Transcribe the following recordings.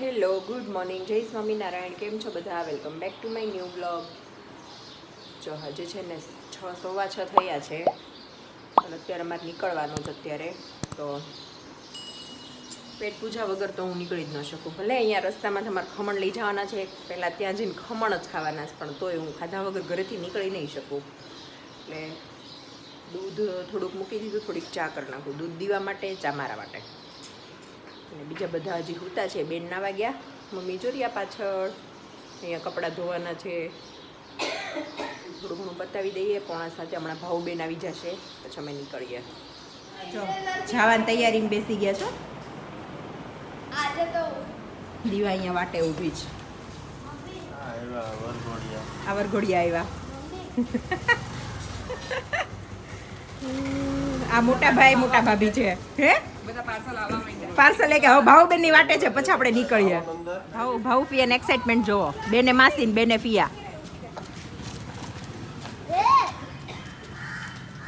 Hello, good morning. જય સ્વામિનારાયણ. કેમ છો બધા? Welcome back to my new blog. જો હજુ છે ને છ સવા છ થયા છે. અત્યારે મારે નીકળવાનું છે અત્યારે. તો પેટ પૂજા વગર તો હું નીકળી જ ન શકું. ભલે અહીંયા રસ્તામાં તમારે ખમણ લઈ જવાના છે. પહેલાં ત્યાં જઈને ખમણ જ ખાવાના છે, પણ તોય હું ખાધા વગર ઘરેથી નીકળી નહીં શકું. એટલે દૂધ થોડુંક મૂકી દીધું, થોડીક ચા કરી નાખું. દૂધ દીવા માટે, ચા મારા માટે. અને બીજા બધા હજી હુતા છે. બેન નાવા ગયા. મમ્મી જોરિયા પાછળ. અહીંયા કપડાં ધોવાના છે. થોડું ઘણું બતાવી દઈએ પોણા સાથે હમણાં ભાવ બેન આવી જશે. પછી અમે નીકળીએ. જો જવાની તૈયારીમાં બેસી ગયા છો? આજે તો દીવા અહીંયા વાટે ઊભી છે આ વરઘોડિયા આવ્યા. આ મોટા ભાઈ મોટા ભાભી છે. હે? પાર્સલ એ કે હવે ભાવની વાટે છે પછી આપણે નીકળીએ. ભાવ ભાવ ભાવ ફિયાને એક્સાઇટમેન્ટ જોવો બેને માસી ને બેને ફિયા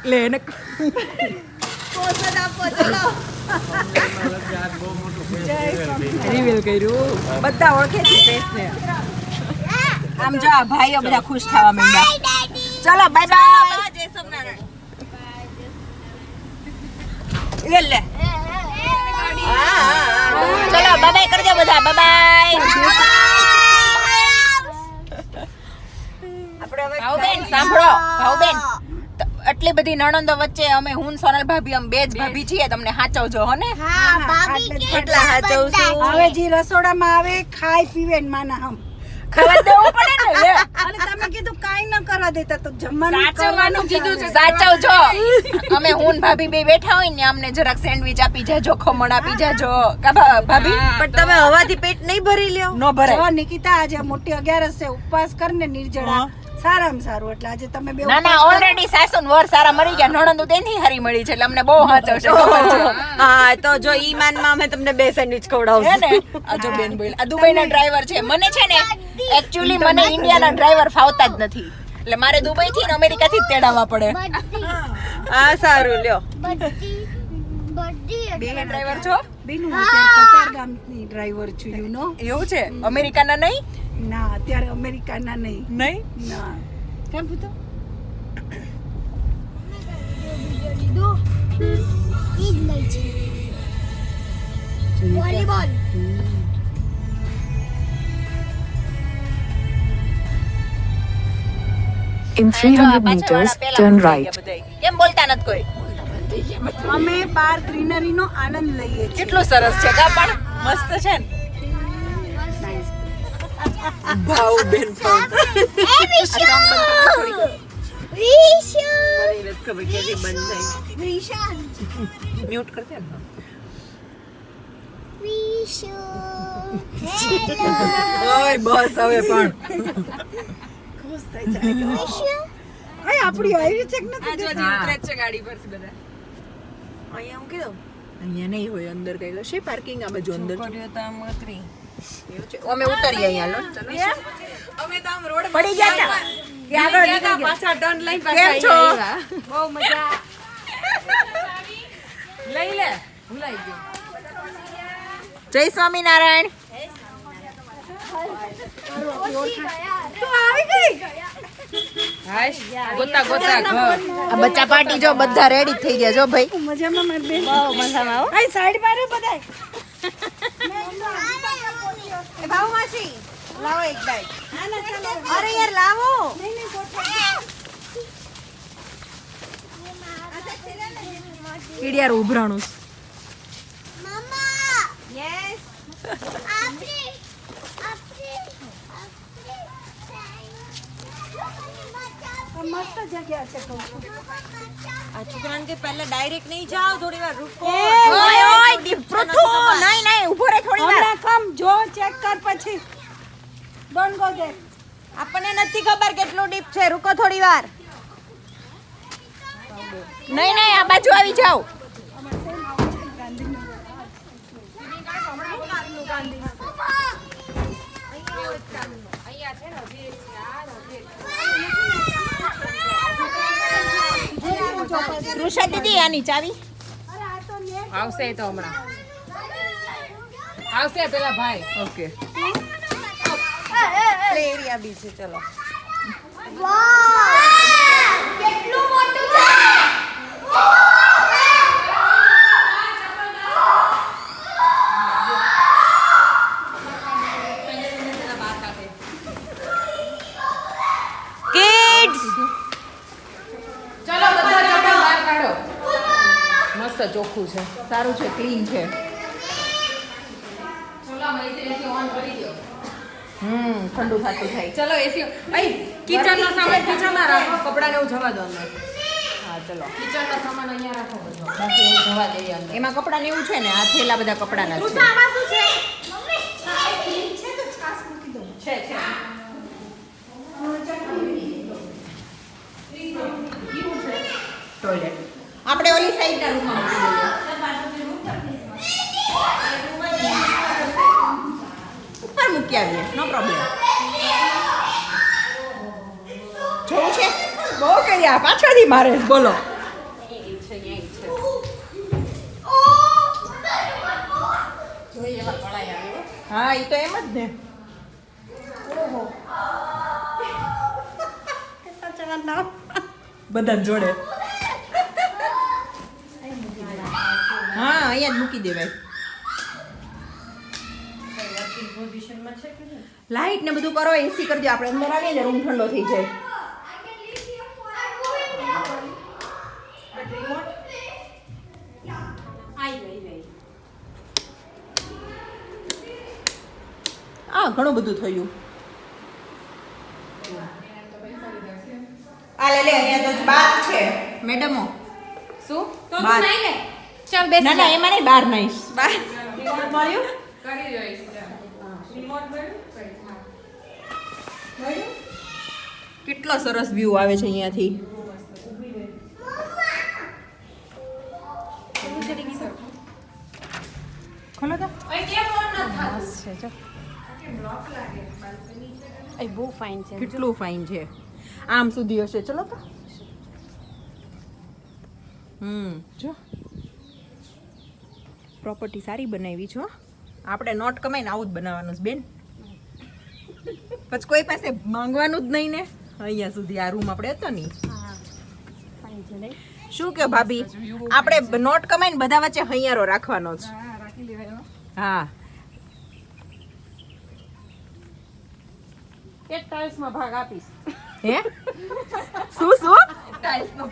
લે એને રિવીલ કર્યું. બધા ઓળખે છે આમ જો આ ભાઈઓ બધા ખુશ થવા માંડ્યા. ચલો બાય બાય જય સોમનારાયણ લે લે. ચલો બાય બાય કરજો બધા બાય બાય આપણે હવે ભાવબેન સાંભળો ભાવબેન ત- આટલી બધી નણંદો વચ્ચે અમે હું સોનલ ભાભી અમે બે જ ભાભી છીએ તમને સાચવજો હો ને? હા ભાભી કે કેટલા સાચવશું હવે જે રસોડામાં આવે ખાય પીવે ને માના હમ. ખાવા દેવું પડે ને અને તમે કીધું કાઈ ન કરવા દેતા તો જમવાનું સાચવવાનું કીધું છે. સાચવજો. અમે હું ભાભી બે બેઠા હોય ને અમને જરાક સેન્ડવિચ આપી જાજો ખમણ આપી જાજો. કા ભાભી? પણ તમે હવાથી પેટ નહીં ભરી લ્યો. નો ભરાય. નિકિતા આજે મોટી અગિયારસ છે ઉપવાસ કરને નિર્જળા. સારામાં સારું. એટલે આજે તમે બે ના ના ઓલરેડી સાસુ વર સારા મળી ગયા. નણંદ તેની હારી મળી છે એટલે અમને બહુ હાચવશે હા તો જો ઈ માનમાં અમે તમને બે સેન્ડવિચ ખવડાવશું. ને? આ જો બેન બોલ. આ દુબઈના ડ્રાઈવર છે. મને છે ને એક્ચ્યુઅલી મને ઇન્ડિયાના ડ્રાઈવર ફાવતા જ નથી. એટલે મારે દુબઈ થી ને અમેરિકા થી જ તેડાવવા પડે. હા સારું લ્યો. બે ડ્રાઈવર છો? બેન હું અત્યારે કતારગામની ડ્રાઈવર છું યુ નો એવું છે? અમેરિકાના નહીં? ના અત્યારે અમેરિકાના નહીં. નહીં? ના. કેમ પૂતો લીધું ઈ જ લઈ છે volleyball In 300 meters, turn right. કેમ બોલતા નથી કોઈ? અમે બાર ગ્રીનરીનો આનંદ લઈએ છીએ. કેટલું સરસ છે કા પણ મસ્ત છે ને. ભાવ બેન ખબર એ બંધ વિશુ વિશાન મ્યુટ કરતે ને વિશુ ઓય બસ હવે પણ અરે આપણી આવી છે કે નથી અહીંયા હું કીધું અહીંયા નહીં હોય અંદર કઈ હશે પાર્કિંગ આ બાજુ અંદર એવું છે અમે ઉતરીએ અહીંયા લો ચલો. પડી ગયા તા? કે આગળ નીકળી ગયા? કેમ છો? બહુ મજા. જય સ્વામિનારાયણ. બચ્ચા પાર્ટી જો બધા રેડી થઈ ગયા જો ભાઈ. મજામાં મારી બેન. બહુ મજામાં આવો સાઈડ પાડે બધાય ભાવ માસી લાવો એક બેગ અરે યાર લાવો. કીડિયાર ઉભરાણું મમ્મા! યસ આપને આપને આપને આ મસ્ત જગ્યા છે આ છોકરાને કે પહેલા ડાયરેક્ટ નહીં જાઓ થોડી વાર રૂકો. ઓય ઓય દી- પૃથુ નહીં નહીં ઊભો રહે થોડી વાર. કમ જો ચેક કર પછી. ડોન્ટ ગો ધેર આપણને નથી ખબર કેટલું ડીપ છે. રૂકો થોડી વાર. નહીં નહીં આ બાજુ આવી જાઓ. દીદી આની ચાવી. આવશે તો હમણાં. આવશે પેલા ભાઈ. ઓકે. એરિયા બી છે ચલો. કેટલું મોટું છે કિડ્સ ચલો બધા ચપ્પલ બહાર કાઢો મસ્ત ચોખ્ખું છે. સારું છે ક્લીન છે. હમ ઠંડુ થતું થાય. ચલો એસી અહીં કિચનનો સામાન કિચનમાં રાખો. કપડાને એવું જવા દો અંદર. હા ચલો. કિચન સામાન અહીંયા રાખો બધો. બાકી એવું જવા દઈએ અંદર. એમાં કપડાને એવું છે ને આ થેલા બધા કપડાના છે. આમાં શું છે? છે છે. ટોયલેટ આપણે ઓલી સાઈડના રૂમમાં ઉપર મૂકી આવીએ નો પ્રોબ્લેમ જોવું છે? બહુ કર્યા. પાછળથી મારે. બોલો. હા એ તો એમ જ ને. બધા જોડે. હા, અહીંયા જ મૂકી દેવાય લાઈટ ને બધું કરો એસી કરજો આપણે. અંદર આવીએ ને રૂમ ઠંડો થઈ જાય. આ ઘણું બધું થયું. આ લે લે, અહીંયા તો બાર છે. મેડમો, શું? તો નહીં ને ચાલ બેસ ના ના એમાં નહીં બાર નાઈશ બાર મળ્યું? કરી જોઈશ કેટલો સરસ વ્યૂ આવે છે અહીંયાથી. ખોલો તો. અહીં કેમ ઓન ન થાતું? એ બહુ ફાઇન છે કેટલું ફાઇન છે. આમ સુધી હશે. ચલો તો. હમ. જો. પ્રોપર્ટી સારી બનાવી છો આપણે નોટ કમાઈને આવું જ બનાવવાનું છે બેન. પછી કોઈ પાસે માંગવાનું જ નહીં ને. અહીંયા સુધી આ રૂમ આપણે હતો નહીં. શું કે ભાભી? આપણે નોટ કમાઈને બધા વચ્ચે હૈયારો રાખવાનો છે. હા એક ટાઇલ્સમાં ભાગ આપીશ. હે? શું શું? ટાઇલ્સનો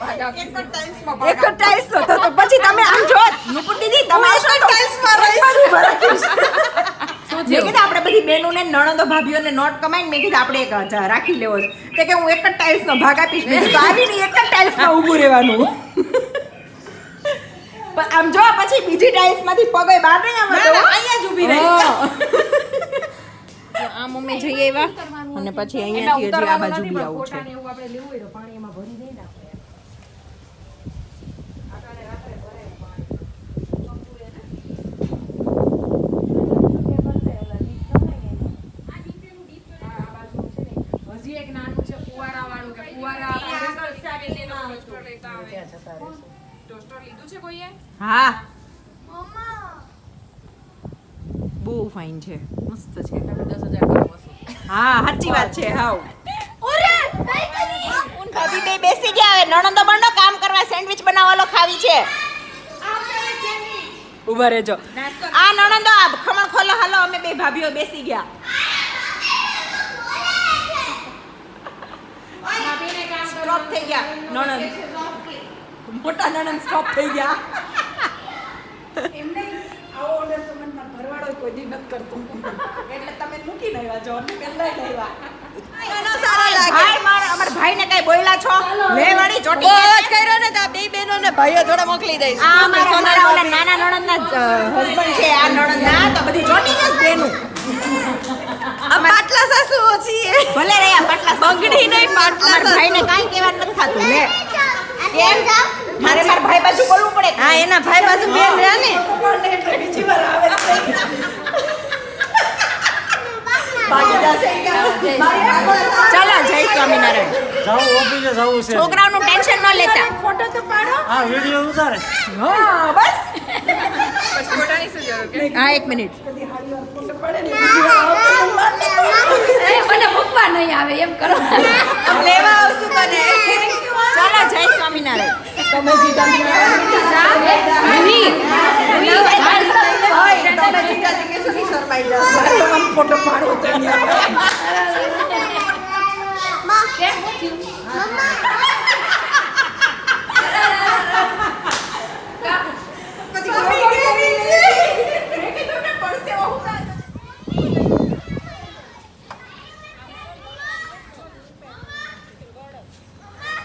એક જ ટાઈલ્સ તો તો પછી તમે આમ જો નુપુર દીદી તમે શું ટાઈલ્સમાં રહીશું મેં કીધું આપણે બધી બહેનોને નણંદો ભાભીઓને નોટ કમાઈને મેં કીધું આપણે એક હજાર રાખી લેવો છે. તે કે હું એક જ ટાઈલ્સનો ભાગ આપીશ. મેં આવીને એક જ ટાઈલ્સમાં ઊભું રહેવાનું. પણ આમ જો પછી બીજી ટાઈલ્સમાંથી પગે બહાર નહીં આવે અહીંયા જ ઊભી રહી. આમ અમે જઈએ એવા અને પછી અહીંયાથી હજી આ બાજુ બી આવું છે એવું આપણે લેવું હોય તો પાણી એમાં ભરી દઈ નાખો હજી એક નાનું છે ફુવારા વાળું કે ફુવારા ટોસ્ટર લીધું છે કોઈએ હા. બહુ ફાઇન છે. મસ્ત છે. દસ હજાર હા સાચી વાત છે હાવ ભાભી બે બેસી ગયા હવે. નણંદો બણનો કામ કરવા સેન્ડવિચ બનાવવાનો ખાવી છે. ઊભા રહેજો. આ નણંદો આ ખમણ ખોલો. હાલો અમે બે ભાભીઓ બેસી ગયા. સ્ટોપ થઈ ગયા. નણંદ. મોટા નણંદ સ્ટોપ થઈ ગયા. એમને આવો ઓર્ડર તો મને મારો ઘરવાળો કોઈ દી નથી કરતો. એટલે તમે મૂકીને આવ્યા છો અને પહેલા આવ્યા. એનો લાગે. ભાઈ મારા ભાઈને કઈ બોલ્યા છો? લે વાળી ચોટી બહુ કર્યો ને તો બે બહેનો ને ભાઈઓ જોડે મોકલી દઈશ. આ અમારા અમારા ઓલા નાના હસબન્ડ છે આ નણંદ ના તો બધી ચોટી જ બેનું પાટલા સાસુઓ છીએ. ભલે રહ્યા પાટલા બંગડી નહીં, પાટલા અમારા ભાઈને કાંઈ કહેવાનું નથી થતું. લે. કેમ જાવ મારે મારા ભાઈ બાજુ બોલવું પડે. હા એના ભાઈ બાજુ બેન રહ્યા ને. બીજી વાર આવે છે ચાલો જય સ્વામિનારાયણ. જાવું ઓફિસે જવું છે. છોકરાઓનું ટેન્શન ન લેતા. ફોટો તો પાડો. હા વીડિયો ઉતારે. હા બસ. ફોટાની શું જરૂર કે? હા એક મિનિટ. મને મૂકવા નહીં આવે એમ કરો. લેવા આવશું તને. ચાલો જય સ્વામિનારાયણ. ફોટો પાડવો તો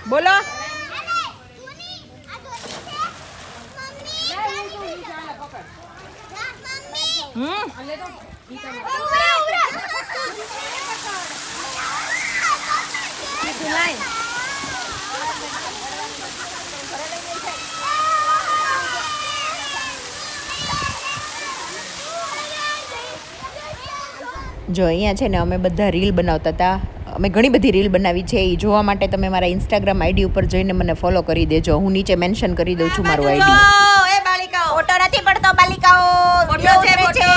બોલો જો અહીંયા છે ને અમે બધા રીલ બનાવતા હતા. અમે ઘણી બધી રીલ બનાવી છે. એ જોવા માટે તમે મારા ઇન્સ્ટાગ્રામ આઈડી ઉપર જઈને મને ફોલો કરી દેજો. હું નીચે મેન્શન કરી દઉં છું મારું આઈડી એ બાલિકાઓ ફોટો નથી પડતો બાલિકાઓ ફોટો છે ફોટો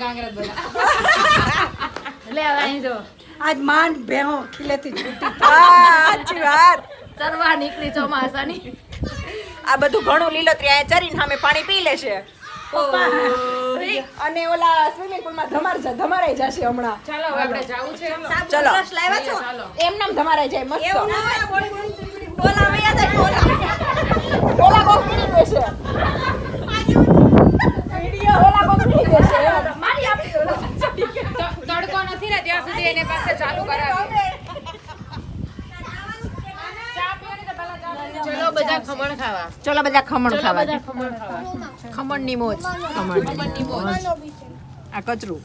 ભેંસની જેમ બધા લે હવે જો. આજ માંડ ભેહો ખીલેથી છૂટી સાચી વાત. ચરવા નીકળી ચોમાસાની. આ બધું ઘણું લીલોતરી આ ચરીને સામે પાણી પી લેશે. અને ઓલા સ્વિમિંગ પુલમાં ધમાર જા ધમારાઈ જશે હમણાં. ચાલો આપણે જવું છે. ચલો. લાવ્યા છો? એમ નામ ધમારાઈ જાય મસ્ત. એવું ના હોય. બોલા વયા જાય બોલા ઓલા કોક પીડી દેશે વીડિયો ઓલા કોક પીડી દેશે મારી આપણી તડકો નથી ને ત્યાં સુધી એને પાસે ચાલુ કરાવી. ચલો બધા ખમણ ખાવા. ચલો બધા ખમણ ખાવા ખમણની ખમણની મોજ. ખમણની મોજ. આ કચરું.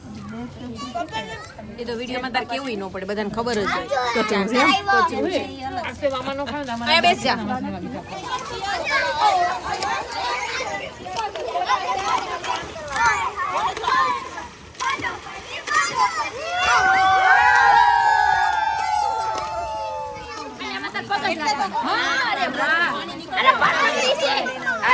એ તો વિડીયોમાં તાર કેવું ન પડે બધાને ખબર જ હોય. કચરું છે કચરું છે. આપણે મામા નો ખાવ ને બેસ જા.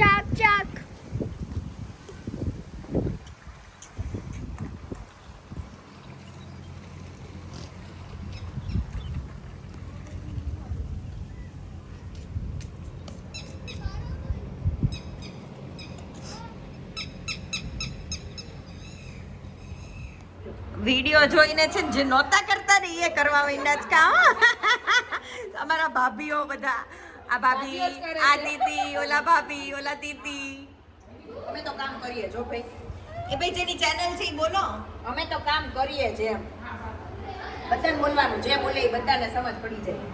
ચાક ચાક વીડિયો જોઈને છે જે નહોતા કરતા ને એ કરવા માંડ્યા જ કામ અમારા ભાભીઓ બધા. આ ભાભી આ દીદી ઓલા ભાભી ઓલા દીદી. અમે તો કામ કરીએ જો ભાઈ. એ ભાઈ જેની ચેનલ છે બોલો. અમે તો કામ કરીએ છે એમ. બધાને બોલવાનું જે બોલે એ બધાને સમજ પડી જાય.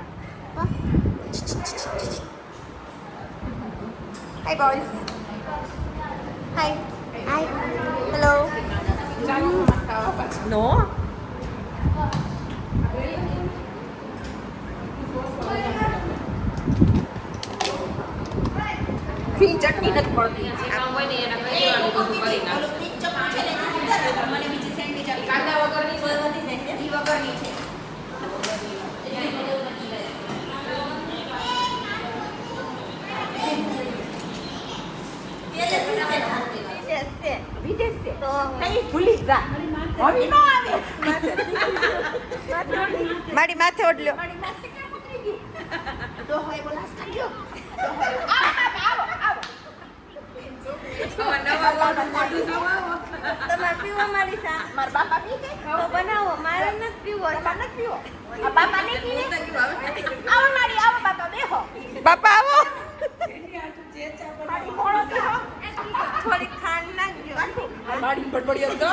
હાય બોયઝ હાય હાય હેલો નો ઊભી ચટણી નથી મળતી કામ હોય ને એના કઈ દેવાનું બધું કરી નાખો. મને બીજી સેન્ડવિચ આપી કાંદા વગરની વધી જશે ઈ વગરની છે વિદેશ ચટણી નથી પડતી ભૂલી જા. હવે નો આવે. મારી માથે ઓડલ્યો તો હોય બોલાસ કાઢ્યો તમારે પીવો મારી સા મારા બાપા પી તો બનાવો. મારે નથી પીવો. બાપા નથી પીવો? આ બાપા નહીં પીવે? આવો મારી આવો બાપા બેહો. બાપા આવો. થોડી ખાંડ નાખજો. મારી બડબડીઓ તો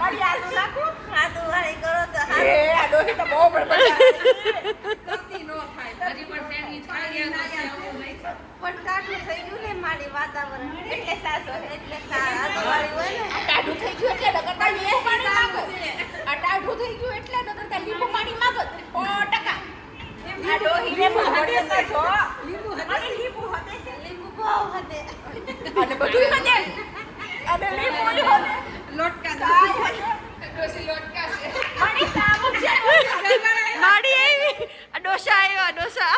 મારી આલુ નાખું આદુ વાળી કરો તો એ આ ડોહી તો બહુ પણ કાઢું થઈ ગયું ને મારી વાતાવરણ એટલે સાસો એટલે સા હોય ને ટાઢું થઈ ગયું એટલે નકરતા લીંબુ પાણી માંગો આ થઈ ગયું એટલે નકરતા લીંબુ પાણી માંગો સો ટકા આ ડોહીને બડબડિયા છો અને લીંબુ હતે લીંબુ બહુ હતે અને બધું હતે અને લીંબુ હતે લોટકા આ ડોસા આવ્યો, ડોસા.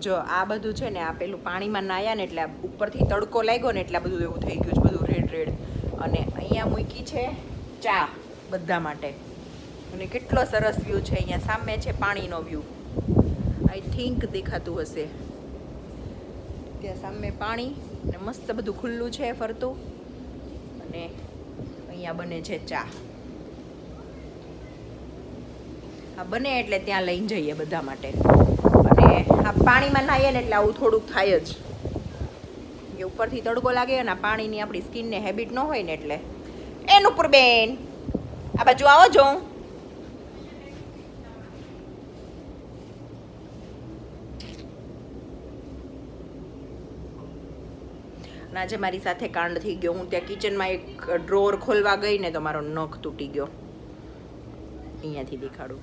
જો, આ બધું છે ને, આ પેલું પાણીમાં નાયા ને એટલે ઉપરથી તડકો લાગ્યો ને એટલે બધું એવું થઈ ગયું છે, બધું રેડ રેડ. અને અહીંયા મૂકી છે ચા બધા માટે. અને કેટલો સરસ વ્યૂ છે અહીંયા. સામે છે પાણીનો વ્યૂ આઈ થિંક દેખાતું હશે. ત્યાં સામે પાણી અને મસ્ત બધું ખુલ્લું છે ફરતું. અને અહીંયા બને છે ચા. આ બને એટલે ત્યાં લઈને જઈએ બધા માટે. અને આ પાણીમાં નાહીએ ને એટલે આવું થોડુંક થાય જ. ઉપરથી તડકો લાગે અને પાણીની આપણી સ્કિનને હેબિટ ન હોય ને એટલે. એ બેન. આ બાજુ આવો જો. આજે મારી સાથે કાંડ થઈ ગયો. હું ત્યાં કિચનમાં એક ડ્રોર ખોલવા ગઈ ને તો મારો નખ તૂટી ગયો. અહીંયાથી દેખાડું.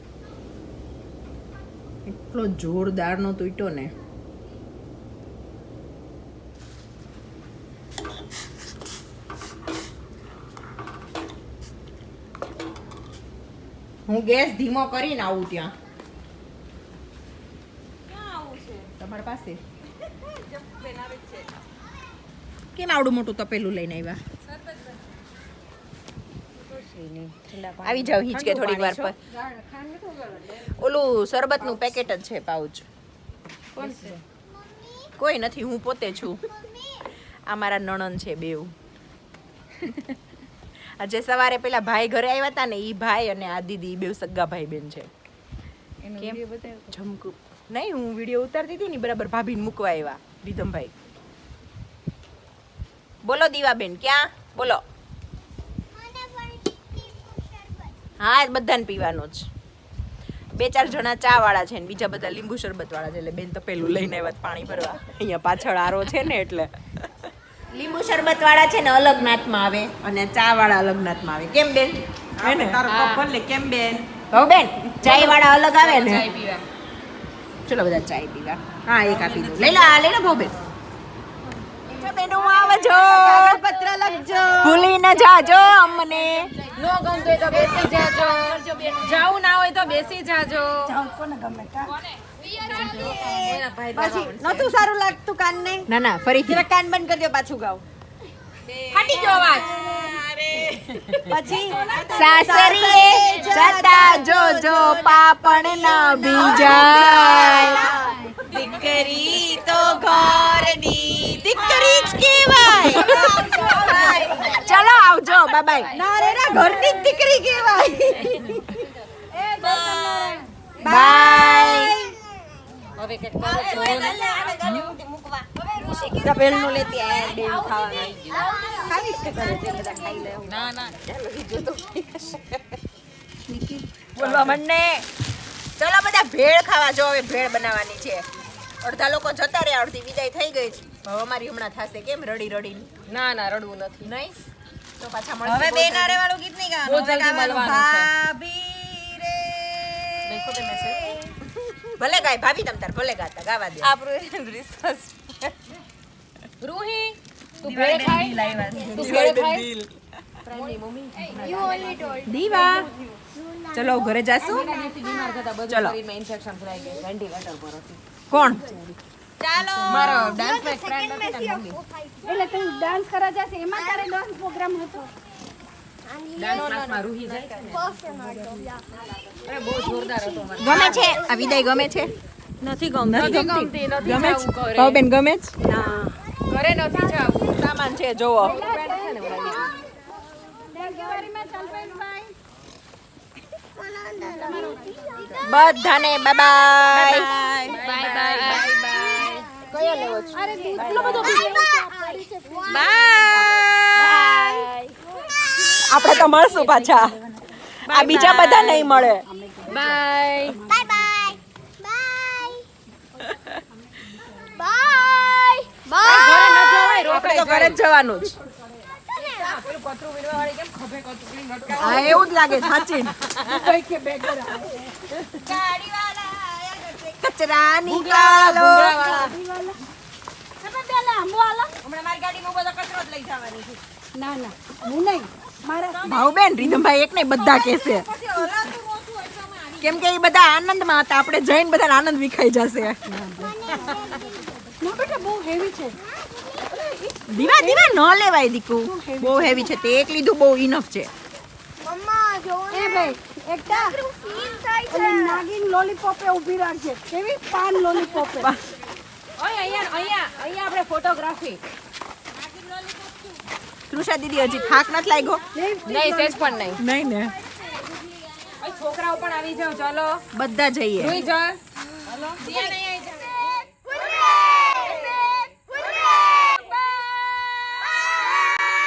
એટલો જોરદારનો તૂટ્યો ને. હું ગેસ ધીમો કરીને આવું ત્યાં. તમારી પાસે? કેમ આવડું મોટું તપેલું લઈને આવ્યા? આવી જાવ હિંચકે થોડીક વાર પર. ઓલું શરબતનું પેકેટ જ છે પાઉચ. કોઈ નથી હું પોતે છું. આ મારા નણંદ છે બેવ આજે સવારે પેલા ભાઈ ઘરે આવ્યા હતા ને એ ભાઈ અને આ દીદી બે સગા ભાઈ બેન છે કેમ? જમકુ. નહીં હું વીડિયો ઉતારતી હતી ને બરાબર ભાભીને મૂકવા આવ્યા રીધમભાઈ. બોલો દીવાબેન ક્યાં? બોલો. હા બધાને પીવાનો જ. બે ચાર જણા ચા વાળા છે ને બીજા બધા લીંબુ શરબત વાળા છે એટલે બેન તો પેલું લઈને આવ્યા પાણી ભરવા. અહીંયા પાછળ આરો છે ને એટલે. લીંબુ શરબત વાળા છે ને અલગ નાથમાં આવે. અને ચા વાળા અલગ નાથમાં આવે. કેમ બેન? હે ને? તારો કપ ભર કેમ બેન? હો બેન ચાય વાળા અલગ આવે ને? ચાય પીવા. ચલો બધા ચાય પીવા. હા એક આપી દો લઈ લો આ લઈ લો ભાવ બેન. બેન આવજો પત્ર લખજો. ભૂલી ન જાજો અમને. નો ગમતો હોય તો બેસી જાજો. જાવું ના હોય તો બેસી જાજો. પછી નતું સારું લાગતું કાનને? ના ના ફરીથી. જરા કાન બંધ કરી દો પાછું ગાવ ફાટી ગયો અવાજ. પછી સાસરીએ જતા જોજો પાપણ ના ભીજાય દીકરી તો ઘરની દીકરી જ કહેવાય. ચલો આવજો બાબાઈ ના રે ના ઘરની દીકરી કહેવાય. બાય. હવે મૂકવા. લેતી ખાવાનું કરે છે બધા ખાઈ લે ના ના. બોલવા ચલો બધા ભેળ ખાવા જો હવે ભેળ બનાવવાની છે. અડધા લોકો જતા રહ્યા અડધી વિદાય થઈ ગઈ છે. હવે અમારી હમણાં થશે કેમ રડી રડી ના ના રડવું નથી. નહીં? તો પાછા મળશે હવે બે નારે વાળું ગીત નહીં ગાવાનું. ભાભી રે. ભલે ગાય ભાભી તમ તાર ભલે ગાતા ગાવા દે. આપણું રિસ્પોન્સ રૂહી તું ભેળ ખાય? તું ભેળ ખાય? દીવા. ચલો ઘરે જાશું? બીમાર થતા બધું ચલો. શરીરમાં ઇન્ફેક્શન ફેલાઈ ગયું વેન્ટિલેટર પર હતી કોણ ચાલો મારો ડાન્સ ફ્રેન્ડ હતી એટલે તું ડાન્સ કરવા જશે? એમાં તારે ડાન્સ પ્રોગ્રામ હતો? ગમે છે? આ વિદાય ગમે છે? નથી ગમતી. ગમતી? ગમે છે? ગમે છે? ઘરે નથી જવું સામાન છે જોવો બધાને bye bye bye bye bye કયો લેવો છે? અરે એટલો બધો બાય. આપણે તો મળશું પાછા. આ બીજા બધા નહીં મળે. Bye bye bye bye bye ઘરે ન જવાય આપણે તો ઘરે જ જવાનું જ. હા એવું જ લાગે સાચી. કચરા ભૂંગળાવાળા. હમણાં મારી ગાડીમાં બધો કચરો જ લઈ જવાની છે. ના ના હું નહીં. ભાવબેન રીધમભાઈ એક નહીં બધા કહેશે કેમ કે એ બધા આનંદમાં હતા. આપણે જઈને બધા આનંદ વિખાઈ જશે. બહુ હેવી છે. દીવા દીવા ન લેવાય દીકુ. બહુ હેવી છે. તે. એક લીધું બહુ ઇનફ છે. મમ્મા જો એ ભાઈ ફીલ થાય ઓલી નાગિન લોલીપોપે ઊભી રાખજે. કેવી? પાન લોલીપોપે ઓય અહીંયા અહીંયા અહીંયા આપણે ફોટોગ્રાફી તૃષા દીદી હજી થાક નથી લાગ્યો? નહીં સેજ પણ નહીં. નહીં ને? છોકરાઓ પણ આવી જાવ ચાલો. બધા જઈએ. રૂહી જા હાલો ત્યાં નહીં